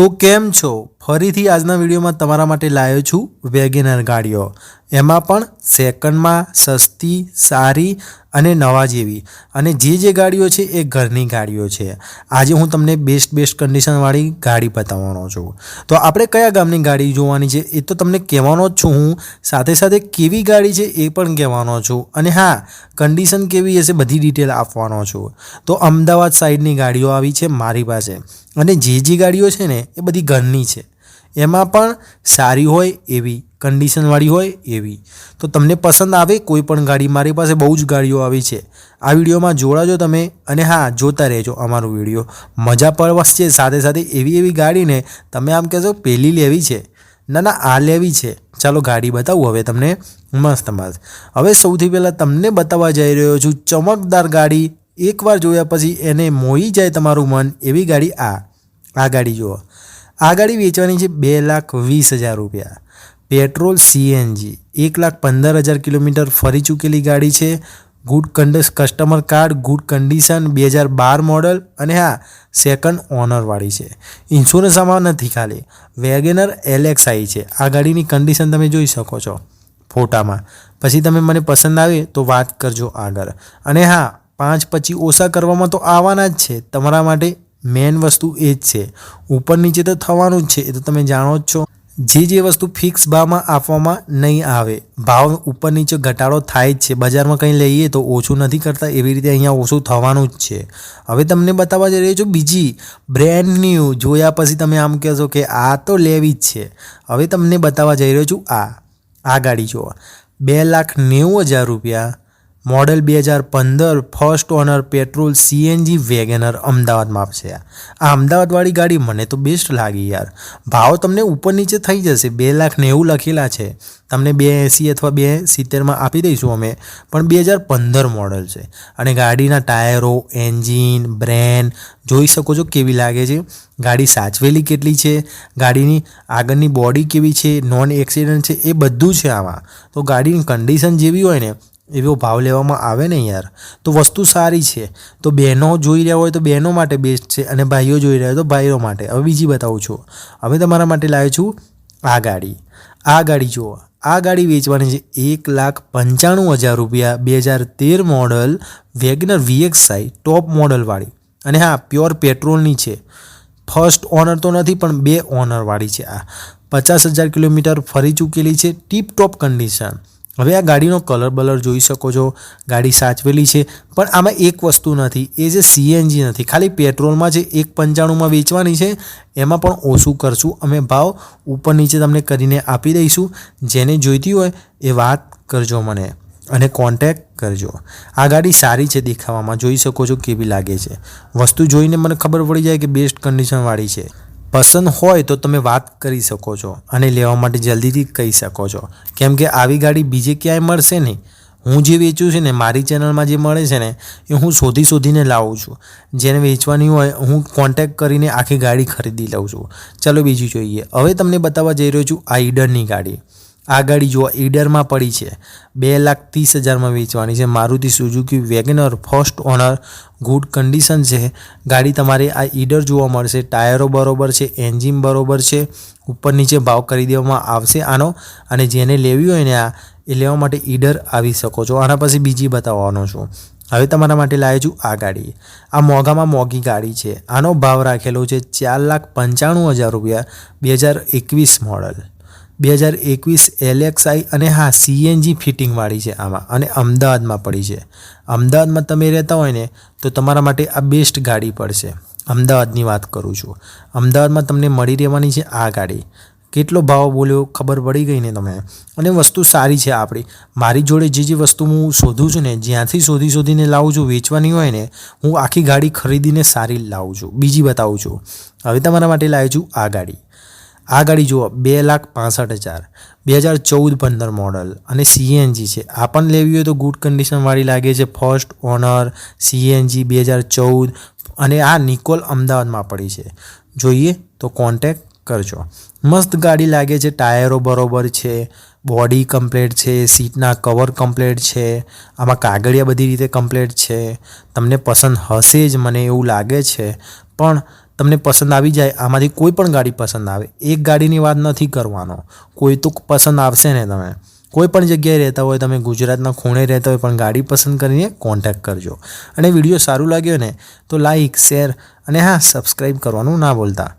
તો કેમ છો? ફરીથી આજના વિડીયોમાં તમારા માટે લાવ્યો છું વેગેનર ગાડીઓ. એમાં પણ સેકન્ડમાં સસ્તી, સારી અને નવા જેવી. અને જે જે ગાડીઓ છે એ ઘરની ગાડીઓ છે. આજે હું તમને બેસ્ટ બેસ્ટ કન્ડિશનવાળી ગાડી બતાવવાનો છું. તો આપણે કયા ગામની ગાડી જોવાની છે એ તો તમને કહેવાનો જ છું હું. સાથે સાથે કેવી ગાડી છે એ પણ કહેવાનો છું. અને હા કન્ડિશન કેવી હશે બધી ડિટેલ આપવાનો છું. તો અમદાવાદ સાઈડની ગાડીઓ આવી છે મારી પાસે. અને જે જે ગાડીઓ છે ને એ બધી ઘરની છે. એમાં પણ સારી હોય એવી કન્ડિશનવાળી હોય એવી. તો તમને પસંદ આવે કોઈ પણ ગાડી, મારી પાસે બહુ જ ગાડીઓ આવી છે. આ વિડીયોમાં જોડાજો તમે અને હા, જોતા રહેજો અમારો વીડિયો. મજા પડશે સાથે સાથે એવી એવી ગાડીને તમે આમ કહેશો પહેલી લેવી છે. ના ના, આ લેવી છે. ચાલો ગાડી બતાવું. હવે તમને મસ્ત મસ્ત. હવે સૌથી પહેલાં તમને બતાવવા જઈ રહ્યો છું, ચમકદાર ગાડી. એકવાર જોયા પછી એને મોહી જાય તમારું મન એવી ગાડી આ. આ ગાડી જુઓ. આ ગાડી વેચવાની છે બે લાખ વીસ હજાર રૂપિયા. Petrol CNG. એક લાખ પંદર હજાર કિલોમીટર ફરી ચૂકેલી ગાડી છે. ગુડ કંડ કસ્ટમર કાર્ડ, ગુડ કન્ડિશન, બે હજાર બાર મોડલ અને હા, સેકન્ડ ઓનરવાળી છે. ઇન્સ્યોરન્સ આમાં નથી ખાલી. વેગેનર એલએક્સઆઈ છે. આ ગાડીની કન્ડિશન તમે જોઈ શકો છો ફોટામાં. પછી તમે મને પસંદ આવે તો વાત કરજો આગળ. અને હા, પાંચ પછી ઓછા કરવામાં તો આવવાના જ છે. તમારા માટે મેન વસ્તુ એ જ છે. ઉપર નીચે તો થવાનું જ છે, એ તો તમે જાણો જ છો. જે જે વસ્તુ ફિક્સ ભાવમાં આપવામાં નહીં આવે, ભાવ ઉપર નીચે ઘટાડો થાય જ છે. બજારમાં કંઈ લઈએ તો ઓછું નથી કરતા, એવી રીતે અહીંયા ઓછું થવાનું જ છે. હવે તમને બતાવવા જઈ રહ્યો છું બીજી બ્રેન્ડ ન્યૂ જોયા પછી તમે આમ કહેશો કે આ તો લેવી જ છે. હવે તમને બતાવવા જઈ રહ્યો છું આ આ ગાડી જોવા બે લાખ નેવું હજાર રૂપિયા મોડેલ બે હજાર પંદર first owner petrol CNG WagonR અમદાવાદમાં છે આ અમદાવાદવાળી ગાડી મને તો બેસ્ટ લાગી યાર. ભાવ તમને ઉપર નીચે થઈ જશે, બે લાખ નેવું લખેલા છે. તમને બે એંસી અથવા બે સિત્તેરમાં આપી દઈશું અમે, પણ બે હજાર પંદર મોડલ છે. અને ગાડીના ટાયરો, એન્જિન, બ્રેન, જોઈ શકો છો કેવી લાગે છે. ગાડી સાચવેલી કેટલી છે, ગાડીની આગળની બોડી કેવી છે નોન એક્સિડન્ટ છે, એ બધું છે આમાં. તો ગાડીની કન્ડિશન જેવી હોય ને એવો ભાવ લેવામાં આવે ને યાર? તો વસ્તુ સારી છે. તો બહેનો જોઈ રહ્યા હોય તો બહેનો માટે બેસ્ટ છે અને ભાઈઓ જોઈ રહ્યા હોય તો ભાઈઓ માટે. હવે બીજી બતાવું છું. હવે તમારા માટે લાવ્યો છું આ ગાડી. આ ગાડી જુઓ. આ ગાડી વેચવાની છે એક લાખ પંચાણું હજાર રૂપિયા, બે હજાર તેર મોડલ વેગનર વીએક્સઆઈ ટોપ મોડલવાળી અને હા પ્યોર પેટ્રોલની છે. ફર્સ્ટ ઓનર તો નથી, પણ બે ઓનરવાળી છે આ. પચાસ હજાર કિલોમીટર ફરી ચૂકેલી છે ટીપ ટોપ કન્ડિશન હવે આ ગાડીનો કલર બલર જોઈ શકો છો. ગાડી સાચવેલી છે, પણ આમાં એક વસ્તુ નથી. એ જે સીએનજી નથી. ખાલી પેટ્રોલમાં જે એક પંચાણુંમાં વેચવાની છે, એમાં પણ ઓછું કરશું. અમે ભાવ ઉપર નીચે તમને કરીને આપી દઈશું. જેને જોઈતી હોય એ વાત કરજો મને અને કોન્ટેક કરજો. આ ગાડી સારી છે દેખાવામાં. જોઈ શકો છો કેવી લાગે છે. વસ્તુ જોઈને મને ખબર પડી જાય કે બેસ્ટ કન્ડિશનવાળી છે. પસંદ હોય તો તમે વાત કરી શકો છો અને લેવા માટે જલ્દીથી કહી શકો છો. કેમ કે આવી ગાડી બીજે ક્યાંય મળશે નહીં. હું જે વેચું છું ને, મારી ચેનલમાં જે મળે છે ને, એ હું શોધી શોધીને લાવું છું. જેને વેચવાની હોય, હું કોન્ટેક કરીને આખી ગાડી ખરીદી લઉં છું. ચાલો બીજું જોઈએ. હવે તમને બતાવવા જઈ રહ્યો છું આઈડનની ગાડી. આ ગાડી જો ઈડરમાં પડી છે. બે લાખ ત્રીસ હજારમાં વેચવાની છે. Maruti Suzuki WagonR first owner good condition છે. ગાડી તમારે આ ઈડર જોવા મળશે. ટાયરો બરોબર છે, એન્જિન બરોબર છે. ઉપર નીચે ભાવ કરી દેવામાં આવશે આનો. અને જેને લેવી હોય ને આ, એ લેવા માટે ઈડર આવી શકો છો. આના પછી બીજી બતાવવાનો છું. હવે તમારા માટે લાવ્યો છું આ ગાડી. આ મોંઘામાં મોંઘી ગાડી છે. આનો ભાવ રાખેલો છે ચાર લાખ પંચાણું હજાર રૂપિયા, બે હજાર એકવીસ મોડલ. બે હજાર એકવીસ એલએક્સઆઈ અને હા, સીએનજી ફિટિંગવાળી છે આમાં અને અમદાવાદમાં પડી છે. અમદાવાદમાં તમે રહેતા હોય ને, તો તમારા માટે આ બેસ્ટ ગાડી પડશે. અમદાવાદની વાત કરું છું. અમદાવાદમાં તમને મળી રહેવાની છે આ ગાડી. કેટલો ભાવ બોલ્યો ખબર પડી ગઈ ને તમે અને વસ્તુ સારી છે આપણી. મારી જોડે જે જે વસ્તુ હું શોધું છું ને, જ્યાંથી શોધી શોધીને લાવું છું, વેચવાની હોય ને, હું આખી ગાડી ખરીદીને સારી લાવું છું. બીજી બતાવું છું. હવે તમારા માટે લાવ્યો છું આ ગાડી. આ ગાડી જુઓ, બે લાખ પાસઠ હજાર. બે હજાર ચૌદ પંદર મોડલ અને સીએનજી છે. આ પણ લેવી હોય તો ગુડ કન્ડિશનવાળી લાગે છે. ફર્સ્ટ ઓનર સીએનજી બે હજાર ચૌદ. અને આ નિકોલ અમદાવાદમાં પડી છે. જોઈએ તો કોન્ટેક કરજો. મસ્ત ગાડી લાગે છે. ટાયરો બરોબર છે. બોડી કમ્પ્લેટ છે. સીટના કવર કમ્પ્લેટ છે. આમાં કાગળિયા બધી રીતે કમ્પ્લેટ છે. તમને પસંદ હશે જ, મને એવું લાગે છે. પણ તમને પસંદ આવી જાય, આમાંથી કોઈ પણ ગાડી પસંદ આવે. એક ગાડીની વાત નથી કરવાનો. કોઈ તો પસંદ આવશે ને તમે. કોઈ પણ જગ્યાએ રહેતા હોય, તમે ગુજરાતના ખૂણે રહેતા હોય, પણ ગાડી પસંદ કરીને કોન્ટેક્ટ કરજો. અને વીડિયો સારું લાગ્યો ને, તો લાઈક શેર અને હા સબસ્ક્રાઈબ કરવાનું ના ભૂલતા.